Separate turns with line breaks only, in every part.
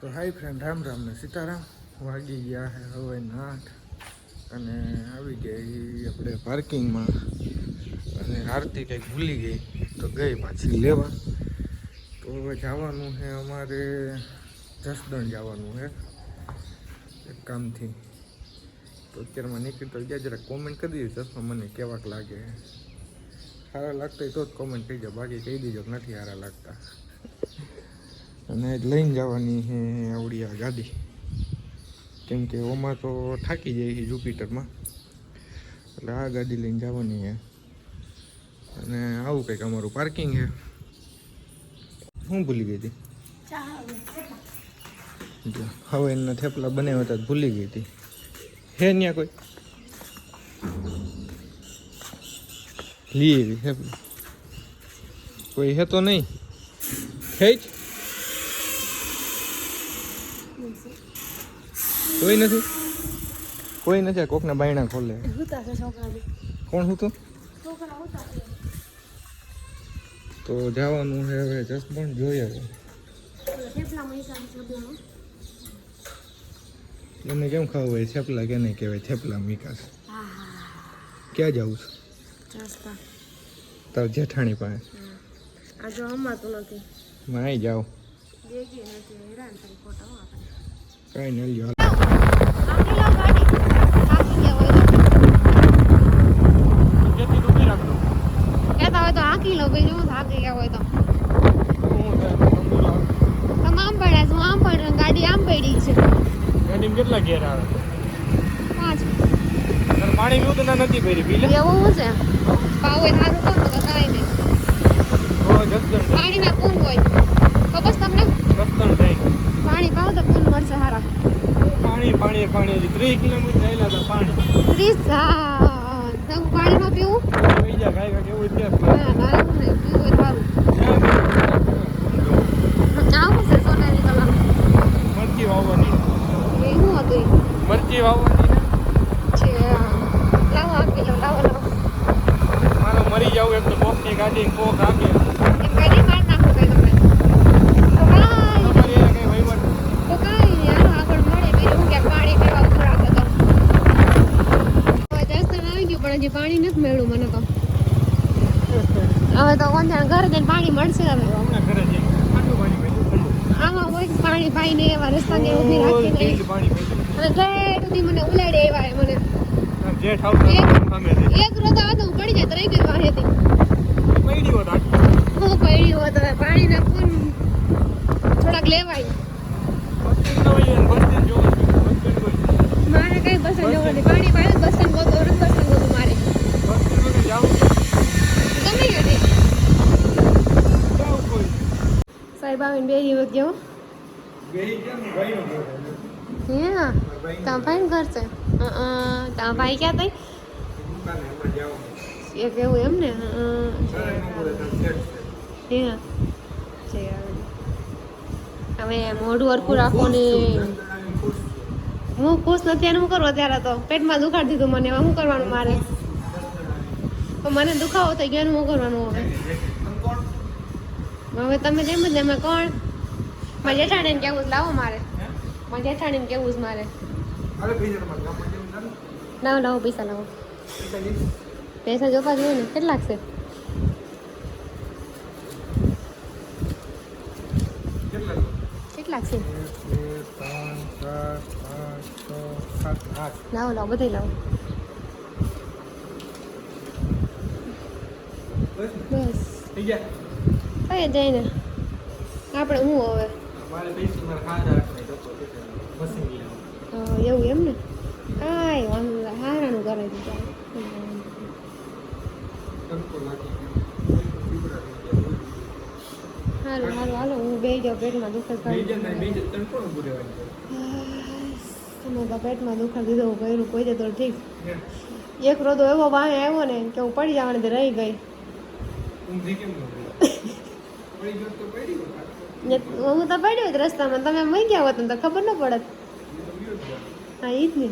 તો high friend Ram Ram ને સીતારામ. વાગી ગયા છે હવે આઠ અને આવી ગઈ આપણે પાર્કિંગમાં અને આરતી કંઈક ભૂલી ગઈ, તો ગઈ પાછી લેવા. તો હવે જવાનું છે અમારે જસદણ જવાનું છે એક કામથી. તો અત્યારમાં નીકળી તો ગયા જરા કોમેન્ટ કરી દીધી ચશ્મા મને કેવાક લાગે. સારા લાગતા તો જ કોમેન્ટ કહી દો, બાકી કહી દીજો નથી સારા લાગતા. અને લઈને જવાની છે આવડી આ ગાડી કેમ કે ઓમાં તો થાકી જાય છે જુપિટરમાં. એટલે આ ગાડી લઈને જવાની છે. અને આવું કંઈક અમારું પાર્કિંગ છે. હું ભૂલી ગઈ હતી? જો, હવે એના થેપલા બનાવ્યા હતા ભૂલી ગઈ હતી. હે ત્યાં કોઈ? લીધી થેપલા કોઈ હે તો નહીં. ખેંચ કોઈ નથી? કોઈ નથી આ કોકના બાયણા ખોલે. કોણ હું તો તો જવાનું છે હવે જસબણ જોઈએ હવે. એને કેમ ખાવું હોય થેપલા કે નહીં કહેવાય? થેપલા મીકાસ. ક્યાં જવું છું? તાર જેઠાણી પાસે.
આ જો નથી.
માં જાઓ કાંઈ નહીં લ્યો
કહેતા હોય તો હાંકી લો ભાઈ હું થાકી ગયા હોય તો. તમે આમ પડ્યા છું આમ પણ ગાડી આમ પડી છે.
ગાડી કેટલા ઘેર આવે?
પાંચ.
પાણી પીવું તો ના નથી ભરી પી લે
એવું છે? પાવ હોય કોણ તો કાંઈ નહીં
ઓ
ના પૂન હોય. તો બસ તમને પાણી પાવ તો પૂન મળશે સારા
પાણી પાણી પાણી. ત્રીસ કિલોમીટર થયેલા હતા પાણી.
ત્રીસ હા. તમે પાણીમાં પીવું.
બીજા ગાય કાંઈક એવું છે
ના ના નહીં પીવું હોય સારું. આવું છે સોનારી કલર
મરચી વાવવાની.
એ શું હતું
મરચી વાવવાની.
છે લાવો આપી લો લાવો લાવો.
મારે મરી જાવ એમ તો કોકની ગાડી કોક આપે
એમ ગાડી માર નાખો કઈ તમે તો કાંઈ
તમારી એને કઈ વહીવટ
તો કાંઈ નહીં હાલો આગળ મળે બીજું હું કે પાણી પીવા ઉભરાતો તો હવે દર્શન આવી ગયું પણ હજી પાણી નથી મળ્યું મને તો. હવે તો કોણ ઘરે જઈને પાણી મળશે હવે. આમાં હોય પાણી પાઈને એવા રસ્તાને ઊભી રાખીને. અને ઘેર સુધી મને ઉલાડે એવા મને.
જેઠ આવતા
એક-
સામેથી
હતો. પડી જાય તો રહી ગઈ વાહેથી
પૈડી હોત
હું પડી હોત હવે પાણીના પૂન થોડાક લેવાય. મારે કઈ બસ જવું નથી પાણી પાયું બસ ગોતો બસ સ્ટેન્ડ ગોતું મારે
બસ સ્ટેન્ડ વગર જાવું છે.
ગમે હતી
જાવું કોઈ.
સાહેબ, આવીને બે દિવસ જેવું ત્યાં ભાઈ ઘર છે? ત્યાં ભાઈ ક્યાં તઈ? એક એમ ને? હવે મોઢું હરખું રાખો ને. હું ખુશ નથી એનું હું ત્યારે તો? પેટમાં દુખાડી દીધું મને શું કરવાનું મારે? મને દુખાવો ગયો ને કરવાનું હવે? હવે તમે જેમ જ એમાં કોણ? મારે જેઠાણીને કેવું જ લાવો મારે. મારે જેઠાણીને કેવું જ મારે. લાવો. લાવો પૈસા લાવો.
પૈસા
જોવા જોઈએ ને કેટલાક છે? કેટલાક? છે. લાવો લાવો બધા લાવો.
બસ થઈ ગયા?
કઈ જઈને આપણે હું હવે એવું એમ ને કાંઈ વાંધો નહીં. હારાનું
ગયા.
હાલો હાલો હાલો હું બે જાઉં પેટમાં દુખે. તમે તો પેટમાં દુખા દીધો કર્યું કોઈ દે તો ઠીક? એક રોદો એવો વાહે આવ્યો ને કે હું પડી જવાની રહી ગઈ હું તો પડ્યો રસ્તામાં. તમે મઈ ગયા હોત તો ખબર ન પડત.
એ.
હા ઈ જ ને.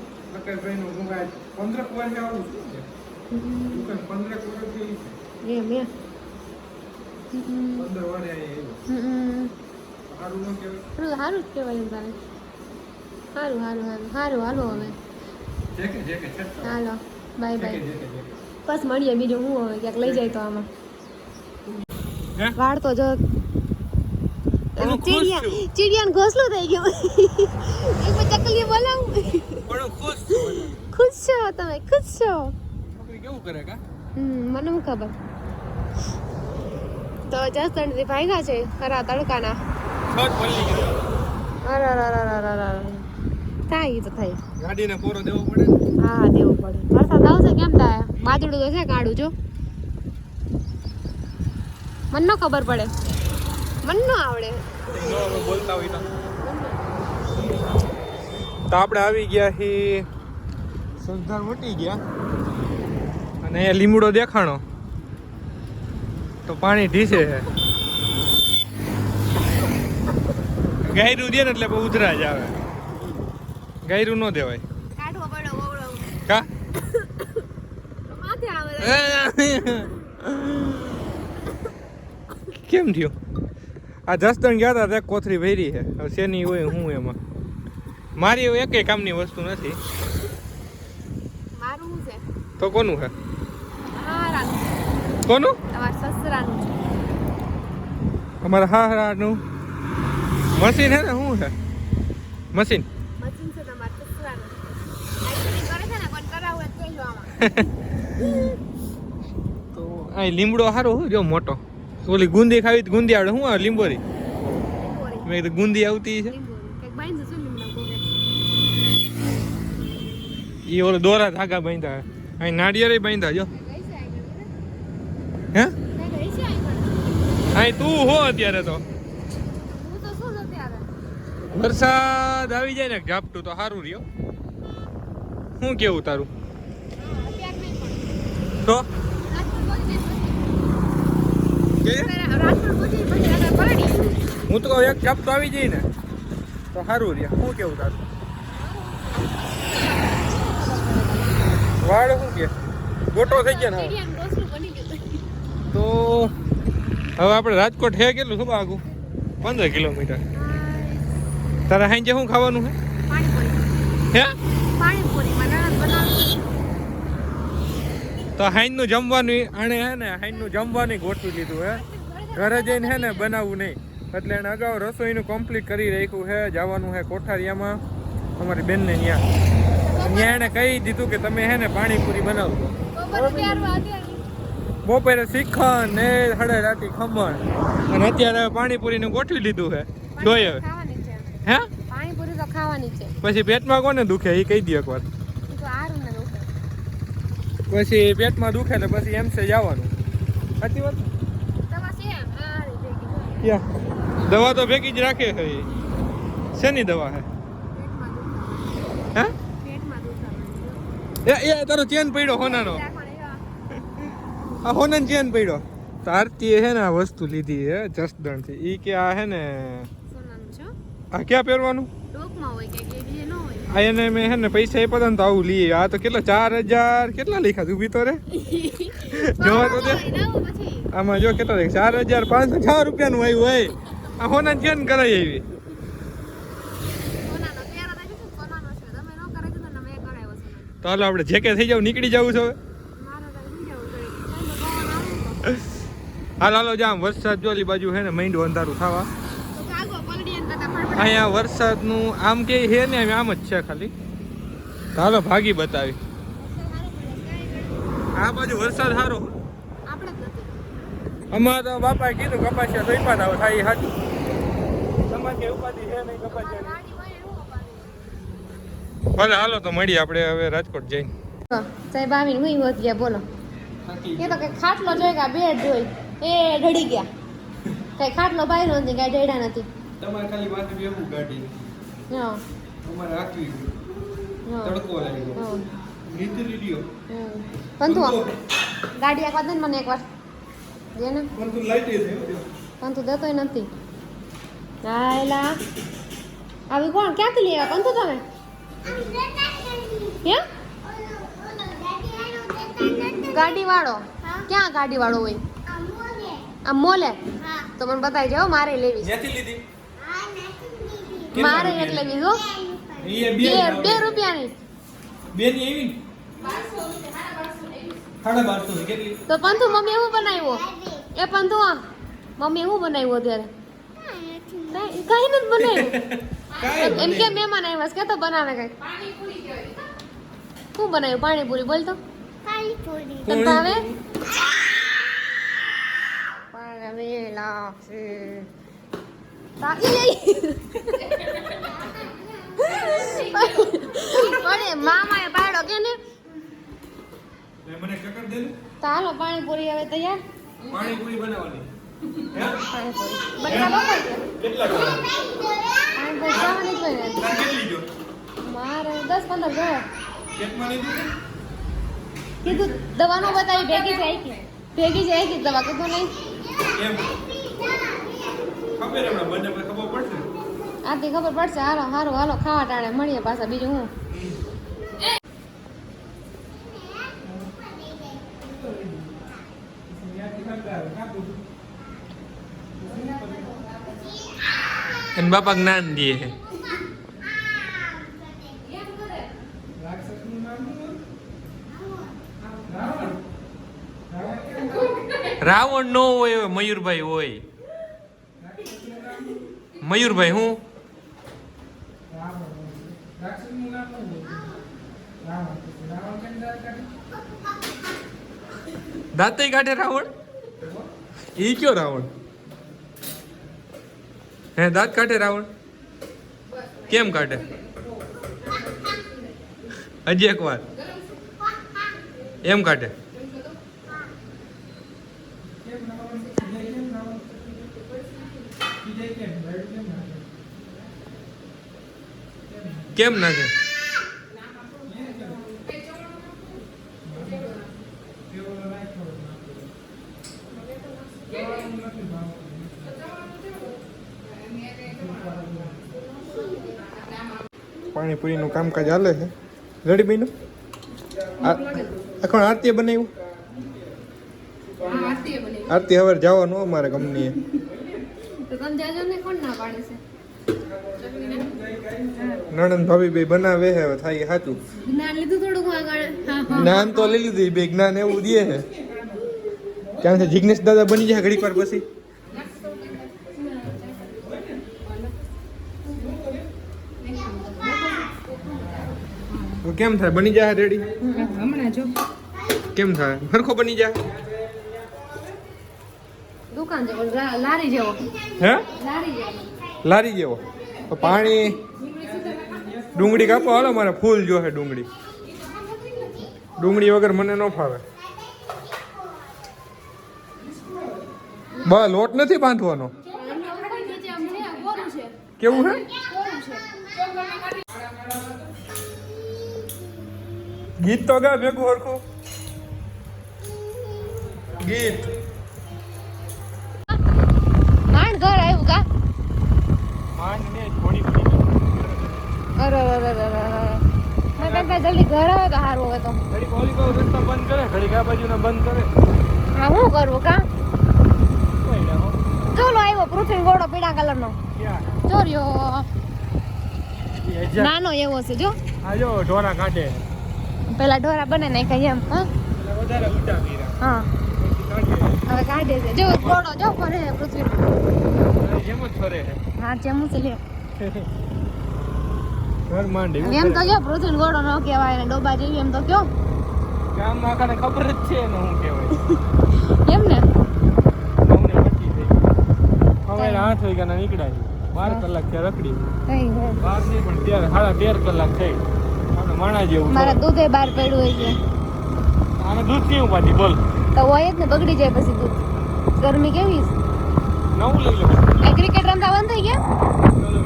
એમ એમ.
સારું
જ કહેવાય એમ તારે. સારું સારું સારું સારું હાલો હવે. હાલો. Bye bye. બસ મળીએ બીજું હું હવે ક્યાંક લઈ જાય તો આમાં? વાળ તો જો ચીડિયા
છું.
ચીડિયાનું ઘોસલું થઈ ગયું. એક ચકલી બોલાવું.
પણ ખુશ
ખુશ છો તમે? ખુશ છો?
કેવું કરે કા?
મને હું ખબર? તો જસદણથી ભાગ્યા છે ખરા તડકાના. અરે અરે અરે અરે. થાય તો થાય
ગાડીને પોરો દેવો પડે
હા દેવો દેવું પડે વરસાદ આવશે કેમ થાય બાજડું તો છે કાઢું જો મને ન ખબર પડે. મને ન આવડે.
બોલતા હોય તો તો આપણે આવી ગયા હી સરદાર વટી ગયા. અને અહીંયા લીમડો દેખાણો. તો પાણી ઢીસે છે ગાયરું દે ને એટલે બહુ ઉધરા જ આવે. ગાયરું ન દેવાય. કા?
માથે આવે.
કેમ થયો? આ જસદણ ગયા હતા ત્યાં કોથરી ભરી છે. હવે શેની હોય હું એમાં. મારી એવું એકેય કામની વસ્તુ નથી.
મારું શું છે.
તો કોનું છે? કોનું?
તમારા સસરાનું છે.
અમારા હારાનું મશીન હે ને શું છે? મશીન?
મશીન છે તમારા સસરાનું. કરે છે ને પણ કરાવું જ કહેજો આમાં
તો આ લીમડો સારો જો મોટો. ઓલી ગુંદી ખાવી ગુંદી આવડે શું આવે લીંબોરી. મેં કીધું ગુંદી આવતી છે. એ ઓલો દોરા ધાગા બાંધ્યા અહીં નાળિયેર બાંધ્યા જો? હે? અહીં તું હો અત્યારે તો. વરસાદ આવી જાય ને ઝાપટું તો સારું રહ્યો. શું કેવું તારું? તો
રાજકોટ પહોંચી જાય
કે
પછી. રાજકોટ પહોંચી પછી આગળ પાણી
હું તો એક એક તો આવી જઈ ને તો સારું રહ્યા શું કેવું તારું? વાળ શું કે? ગોટો થઈ ગયા ને તો હવે આપણે રાજકોટ હે કેટલું, શું આગું પંદર કિલોમીટર. તારે સાંજે શું ખાવાનું હે?
હે?
તો હાઈનનું જમવાનું આણે હે ને હાઈનનું જમવાનું ગોઠવી લીધું હે. ઘરે જઈને હે ને બનાવવું નહીં. એટલે એને અગાઉ રસોઈનું કમ્પ્લીટ કરી રાખ્યું છે જવાનું છે કોઠારિયામાં. અમારી બેનને ત્યાં ત્યાં એને કહી દીધું કે તમે હે ને પાણીપુરી બનાવજો
બપોરે
શીખણ ને હળે રાતી ખમણ. અને અત્યારે પાણીપુરીનું ગોઠવી લીધું છે જોઈએ હે?
પાણીપુરી તો ખાવાની છે.
પછી પેટમાં કોને દુખે એ કહી દે એકવાર.
ને
પછી પેટમાં દુખે એટલે પછી એમ છે જવાનું. સાચી વાત. ક્યાં? દવા તો ભેગી જ રાખે છે. એ. શેની દવા છે? હે? એ તારો ચેન પડ્યો હોનાનો. આ હોનાનો ચેન પડ્યો. આરતીએ હે ને આ વસ્તુ લીધી હે છે જસદણથી ઈ કે આ હે ને આ ક્યાં પહેરવાનું? આ એને મેં હે ને પૈસા આપ્યા હતા ને તો આવું લઈએ આ તો કેટલા ચાર હજાર કેટલા લખ્યા તું તો રે. જોવા તો દે. આમાં જો કેટલા લખ્યા ચાર હજાર પાંચસો છ રૂપિયાનું આવ્યું હોય આ હોના ચેન કરાઈ આવી?
તો
હાલો આપણે જે કે થઈ જાવ નીકળી જવું છે હવે.
ચાલો
હાલ હાલો જામ વરસાદ જોલી બાજુ હે ને મૈંડું અંધારું થવા. અહીંયા વરસાદનું આમ કે હે ને આમ જ છે ખાલી. હાલો ભાગી બતાવી. આ બાજુ વરસાદ સારો. અમારે તો બાપાએ કીધું કપાસિયા સોઈપા થાવ થાય સાચું. તમારે કે ઉપાધિ છે નહીં કપાસિયા ભલે હાલો તો મળીએ આપણે હવે રાજકોટ જઈને.
સાહેબ આવીને હું હોત ગયા બોલો. એ તો કઈ ખાટલો જોઈ ગયા બેડ જોઈ એ ઢળી ગયા. કઈ ખાટલો બાયરો નથી કઈ ઢળ્યા નથી.
તમારે ખાલી વાત બેવું ગાડી
હા.
અમારે રાખવી
હા.
તડકો લાગ્યો.
પંતુ ગાડી એક વાર મને એક વાર. દે ને
પણ તું લાઈટ છે
પંતુ દેતોય નથી. હાયલા આવી કોણ? ક્યાંથી લઈ આવ્યા? પંતુ તમે? હે? ગાડી વાળો ક્યાં ગાડી વાળો હોય? આ મોલે. તો મને બતાવી જાઓ મારે લેવી મારે એક લેવી જો બે બે રૂપિયાની.
બે ની? એવી સાડા બારસો કેટલી?
તો પંથુ મમ્મી શું બનાવ્યો? એ પંથુ આમ. મમ્મી શું બનાવ્યું અત્યારે? કઈ કઈ નથી બનાવ્યું. એમ- કે મહેમાન આવ્યા કે તો બનાવે કઈ. શું બનાવ્યું? પાણીપુરી બોલ તો. તને ભાવે? પણ મામાએ પાડો કે ને
મને કકર દે
તો હાલો પાણીપુરી હવે તૈયાર?
પાણીપુરી બનાવવાની.
કીધું દવા નો. બતાવી ભેગી જાય કે ભેગી જાય કે દવા કીધું નહીં.
ખબર પડશે.
આથી ખબર પડશે હાલો હારો હાલો ખાવા ટાણે મળીએ પાછા બીજું હું?
એન બાપા જ્ઞાન દે રાવણ નો હોય મયુરભાઈ હોય મયુરભાઈ હું દાંતે કાઢે રાવણ ઈ કયો રાવણ? હે, દાંત કાઢે રાવણ? કેમ કાઢે? હજી એક વાર. એમ કાઢે. કેમ નાખે? પાણીપુરીનું કામકાજ ચાલે છે. રેડી બીનું આખો આરતી બનાવ્યું? આરતી હવે જવાનું અમારે કંપનીએ નણંદ ભાભી બે બનાવે હવે થાય સાચું.
જ્ઞાન લીધું હા હા.
તો લઈ લીધું બે જ્ઞાન એવું દે છે. ક્યાં જિગ્નેશ દાદા બની જાય ઘડીક વાર પછી? કેમ થાય? બની જાય રેડી?
હમણાં જો.
કેમ થાય? સરખો બની જાય?
દુકાન જેવો લારી જેવો.
હે?
લારી જેવો.
લારી જેવો. તો પાણી ડુંગળી કાપો. હાલો મારે ફૂલ જોશે ડુંગળી. ડુંગળી વગર મને ન ફાવે. બસ લોટ નથી બાંધવાનો? કેવું હે?
છે
ગીત તો ગા ભેગું હરખું? ગીત.
માંડ ઘર આવ્યું કા અરે અરે અરે અરે અરે મેં જલ્દી ઘર આવે તો સારું તો.
ઘડી ઓલી બાજુ રસ્તા બંધ કરે ઘડીક આ બાજુના બંધ કરે.
હા શું કરવું કા
કોઈ ના
ચોલો આવ્યો પૃથ્વી ગોળો પીળા કલર નો ચોર્યો નાનો એવો છે જો.
આ જો ઢોરા કાઢે.
પેલા ઢોરા બને નાખ્યા એમ હા? હવે કાઢે છે. જો ગોળો જો ફરે પૃથ્વી
એમ જ ફરે
હા જેમ છે લે.
ઘર માંડે
એમ તો કયો પૃથ્વી ગોળો ન કહેવાય ને ડોબા જેવી એમ તો કયો.
ગામમાં આખાને ખબર જ છે ને હું કહેવાય.
એમ ને?
હવે આઠ વાગ્યાના નીકળ્યા બાર કલાક ત્યાં રખડી. બાર નહીં પણ ત્યારે સાડા તેર કલાક થઈ. માણા જેવું
મારા દૂધે બહાર પડ્યું હોય છે.
આને દૂધ કેવું પાછી? બોલ.
તો હોય જ ને બગડી જાય પછી દૂધ. ગરમી કેવી છે?
નવું લઈ લો.
ક્રિકેટ રમતા બંધ થઈ ગયા?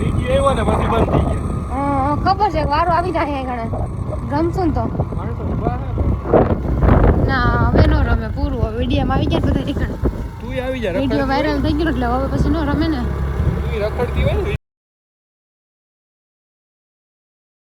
વીડિયો આવ્યો ને પછી બંધ થઈ ગયા.
ખબર છે વારો આવી જાય ઘણે. રમશું ને તો. ના હવે નો રમે પૂરું. વિડીયોમાં આવી ગયા બધા નીકળે
તું આવી જાય
વીડિયો વાયરલ થઈ ગયો એટલે હવે પછી નો રમે ને.
રખડતી હોય ને